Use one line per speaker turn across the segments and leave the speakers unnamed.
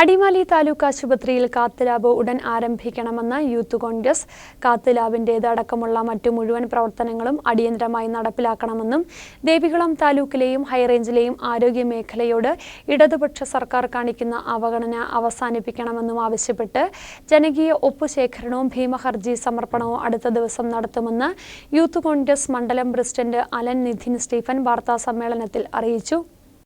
അടിമാലി താലൂക്ക് ആശുപത്രിയിൽ കാത്തലാബ് ഉടൻ ആരംഭിക്കണമെന്ന് യൂത്ത് കോൺഗ്രസ്. കാത്ത് ലാബിന്റേത് അടക്കമുള്ള മറ്റു മുഴുവൻ പ്രവർത്തനങ്ങളും അടിയന്തരമായി നടപ്പിലാക്കണമെന്നും ദേവികുളം താലൂക്കിലെയും ഹൈറേഞ്ചിലെയും ആരോഗ്യ മേഖലയോട് ഇടതുപക്ഷ സർക്കാർ കാണിക്കുന്ന അവഗണന അവസാനിപ്പിക്കണമെന്നും ആവശ്യപ്പെട്ട് ജനകീയ ഒപ്പുശേഖരണവും ഭീമഹർജി സമർപ്പണവും അടുത്ത ദിവസം നടത്തുമെന്ന് യൂത്ത് കോൺഗ്രസ് മണ്ഡലം പ്രസിഡന്റ് അലൻ നിധിൻ സ്റ്റീഫൻ വാർത്താ സമ്മേളനത്തിൽ അറിയിച്ചു.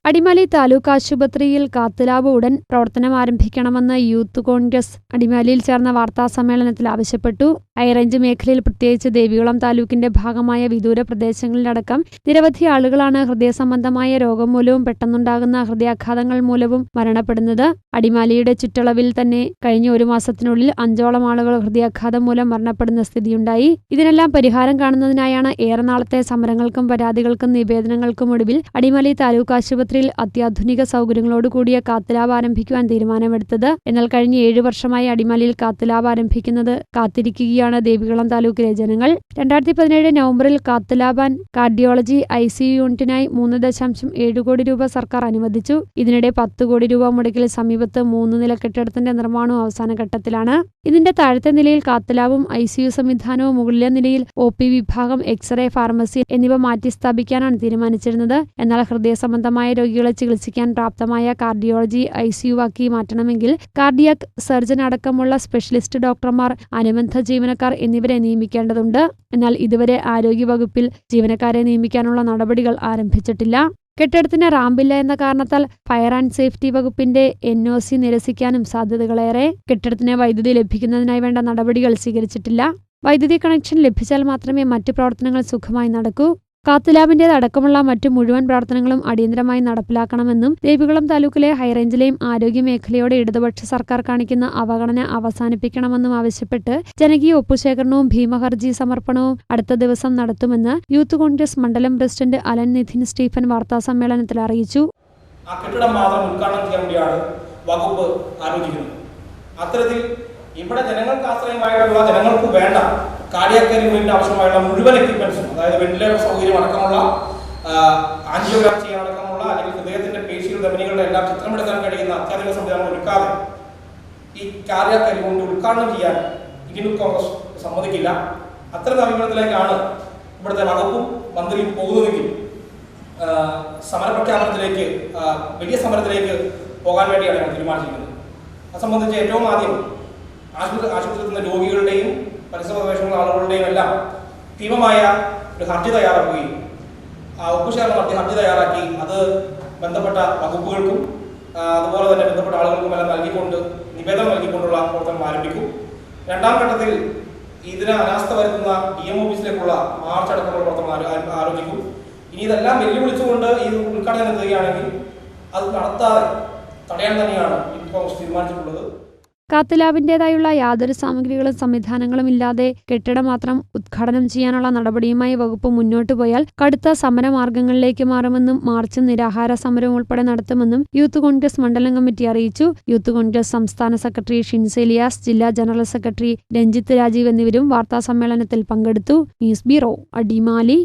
അടിമാലി താലൂക്ക് ആശുപത്രിയിൽ കാത്തുലാബ് ഉടൻ പ്രവർത്തനം ആരംഭിക്കണമെന്ന് യൂത്ത് കോൺഗ്രസ് അടിമാലിയിൽ ചേർന്ന വാർത്താസമ്മേളനത്തിൽ ആവശ്യപ്പെട്ടു. ഹൈറേഞ്ച് മേഖലയിൽ പ്രത്യേകിച്ച് ദേവികുളം താലൂക്കിന്റെ ഭാഗമായ വിദൂര പ്രദേശങ്ങളിലടക്കം നിരവധി ആളുകളാണ് ഹൃദയ സംബന്ധമായ രോഗം മൂലവും പെട്ടെന്നുണ്ടാകുന്ന ഹൃദയാഘാതങ്ങൾ മൂലവും മരണപ്പെടുന്നത്. അടിമാലിയുടെ ചുറ്റളവിൽ തന്നെ കഴിഞ്ഞ ഒരു മാസത്തിനുള്ളിൽ അഞ്ചോളം ആളുകൾ ഹൃദയാഘാതം മൂലം മരണപ്പെടുന്ന സ്ഥിതിയുണ്ടായി. ഇതിനെല്ലാം പരിഹാരം കാണുന്നതിനായാണ് ഏറെ നാളത്തെ സമരങ്ങൾക്കും പരാതികൾക്കും നിവേദനങ്ങൾക്കും ഒടുവിൽ അടിമാലി താലൂക്ക് ആശുപത്രിയിൽ അത്യാധുനിക സൗകര്യങ്ങളോട് കൂടിയ കാത്തലാബ് ആരംഭിക്കുവാൻ തീരുമാനമെടുത്തത്. എന്നാൽ കഴിഞ്ഞ ഏഴു വർഷമായി അടിമാലിയിൽ കാത്തലാബ് ആരംഭിക്കുന്നത് കാത്തിരിക്കുകയാണ്. ദേവികുളം താലൂക്കിലെ ജനങ്ങൾ. രണ്ടായിരത്തി പതിനേഴ് നവംബറിൽ കാത്തലാബാൻ കാർഡിയോളജി ഐ സി യൂണിറ്റിനായി മൂന്ന് ദശാംശം ഏഴ് കോടി രൂപ സർക്കാർ അനുവദിച്ചു. ഇതിനിടെ പത്ത് കോടി രൂപ മുടക്കിൽ സമീപത്ത് മൂന്ന് നില കെട്ടിടത്തിന്റെ നിർമ്മാണവും അവസാന ഘട്ടത്തിലാണ്. ഇതിന്റെ താഴത്തെ നിലയിൽ കാത്തലാബും ഐ സി യു സംവിധാനവും മുകളിലെ നിലയിൽ ഒ പി വിഭാഗം എക്സ്റേ ഫാർമസി എന്നിവ മാറ്റി സ്ഥാപിക്കാനാണ് തീരുമാനിച്ചിരുന്നത്. എന്നാൽ ഹൃദയ സംബന്ധമായ രോഗികളെ ചികിത്സിക്കാൻ പ്രാപ്തമായ കാർഡിയോളജി ഐ സി യു ആക്കി മാറ്റണമെങ്കിൽ കാർഡിയാക് സർജൻ അടക്കമുള്ള സ്പെഷ്യലിസ്റ്റ് ഡോക്ടർമാർ അനുബന്ധ ജീവനക്കാർ എന്നിവരെ നിയമിക്കേണ്ടതുണ്ട്. എന്നാൽ ഇതുവരെ ആരോഗ്യവകുപ്പിൽ ജീവനക്കാരെ നിയമിക്കാനുള്ള നടപടികൾ ആരംഭിച്ചിട്ടില്ല. കെട്ടിടത്തിന് റാമ്പില്ല എന്ന കാരണത്താൽ ഫയർ ആൻഡ് സേഫ്റ്റി വകുപ്പിന്റെ എൻ ഒ സി നിരസിക്കാനും സാധ്യതകളേറെ. കെട്ടിടത്തിന് വൈദ്യുതി ലഭിക്കുന്നതിനായി വേണ്ട നടപടികൾ സ്വീകരിച്ചിട്ടില്ല. വൈദ്യുതി കണക്ഷൻ ലഭിച്ചാൽ മാത്രമേ മറ്റു പ്രവർത്തനങ്ങൾ സുഖമായി നടക്കൂ. കാത്തുലാബിന്റേത് അടക്കമുള്ള മറ്റു മുഴുവൻ പ്രവർത്തനങ്ങളും അടിയന്തരമായി നടപ്പിലാക്കണമെന്നും ദേവികുളം താലൂക്കിലെ ഹൈറേഞ്ചിലെയും ആരോഗ്യ മേഖലയോടെ ഇടതുപക്ഷ സർക്കാർ കാണിക്കുന്ന അവഗണന അവസാനിപ്പിക്കണമെന്നും ആവശ്യപ്പെട്ട് ജനകീയ ഒപ്പുശേഖരണവും ഭീമഹർജി സമർപ്പണവും അടുത്ത ദിവസം നടത്തുമെന്ന് യൂത്ത് കോൺഗ്രസ് മണ്ഡലം പ്രസിഡന്റ് അലൻ നിധിൻ സ്റ്റീഫൻ വാർത്താസമ്മേളനത്തിൽ അറിയിച്ചു.
വകുപ്പ് അത്തരത്തിൽ ഇവിടെ ജനങ്ങൾക്ക് ആശ്രയമായിട്ടുള്ള ജനങ്ങൾക്ക് വേണ്ട കാർഡിയാക്കറിന് വേണ്ടി ആവശ്യമായുള്ള മുഴുവൻ എക്യുപ്മെന്റ്സും അതായത് വെന്റിലേറ്റർ സൗകര്യം അടക്കമുള്ള ആൻജിയോഗ്രാം ചെയ്യാനടക്കമുള്ള അല്ലെങ്കിൽ ഹൃദയത്തിന്റെ പേശികൾ ധമനികളുടെ എല്ലാം ചിത്രമെടുക്കാൻ കഴിയുന്ന അത്യാധുനിക സംവിധാനങ്ങൾ ഒരുക്കാതെ ഈ കാർഡിയാക്കരി കൊണ്ട് ഉദ്ഘാടനം ചെയ്യാൻ ഇന്ത്യൻ കോൺഗ്രസ് സമ്മതിക്കില്ല. അത്തരം സമീപനത്തിലേക്കാണ് ഇവിടുത്തെ വകുപ്പും മന്ത്രിയും പോകുന്നതെങ്കിൽ സമരപ്രഖ്യാപനത്തിലേക്ക് വലിയ സമരത്തിലേക്ക് പോകാൻ വേണ്ടിയാണ് ഞങ്ങൾ തീരുമാനിച്ചിരിക്കുന്നത്. അത് സംബന്ധിച്ച് ഏറ്റവും ആദ്യം ആശുപത്രി ആശുപത്രിയിൽ നിന്ന് രോഗികളുടെയും പ്രദേശങ്ങളുള്ള ആളുകളുടെയും എല്ലാം ഭീമമായ ഒരു ഹർജി തയ്യാറാക്കുകയും ആ ഒപ്പുശേഖരണം നടത്തി ഹർജി തയ്യാറാക്കി. അത് ബന്ധപ്പെട്ട വകുപ്പുകൾക്കും അതുപോലെ തന്നെ ബന്ധപ്പെട്ട ആളുകൾക്കും എല്ലാം നൽകിക്കൊണ്ട് നിവേദനം നൽകിക്കൊണ്ടുള്ള പ്രവർത്തനം ആരംഭിക്കും. രണ്ടാം ഘട്ടത്തിൽ ഇതിന് അനാസ്ഥ വരുത്തുന്ന ഡി എം ഓഫീസിലേക്കുള്ള മാർച്ച് അടക്കമുള്ള പ്രവർത്തനം ആരോ- ആരോ- ആലോചിക്കും ഇനി ഇതെല്ലാം വെല്ലുവിളിച്ചുകൊണ്ട് ഈ ഉദ്ഘാടനം എത്തുകയാണെങ്കിൽ അത് നടത്താതെ തടയാൻ തന്നെയാണ് ഇപ്പോൾ തീരുമാനിച്ചിട്ടുള്ളത്.
കാത്തുലാബിന്റേതായുള്ള യാതൊരു സാമഗ്രികളും സംവിധാനങ്ങളും ഇല്ലാതെ കെട്ടിടം മാത്രം ഉദ്ഘാടനം ചെയ്യാനുള്ള നടപടിയുമായി വകുപ്പ് മുന്നോട്ടു പോയാൽ കടുത്ത സമരമാർഗങ്ങളിലേക്ക് മാറുമെന്നും മാർച്ച് നിരാഹാര സമരവും ഉൾപ്പെടെ നടത്തുമെന്നും യൂത്ത് കോൺഗ്രസ് മണ്ഡലം കമ്മിറ്റി അറിയിച്ചു. യൂത്ത് കോൺഗ്രസ് സംസ്ഥാന സെക്രട്ടറി ഷിൻസെലിയാസ് ജില്ലാ ജനറൽ സെക്രട്ടറി രഞ്ജിത്ത് രാജീവ് എന്നിവരും വാർത്താ സമ്മേളനത്തിൽ പങ്കെടുത്തു. News bureau Adimali.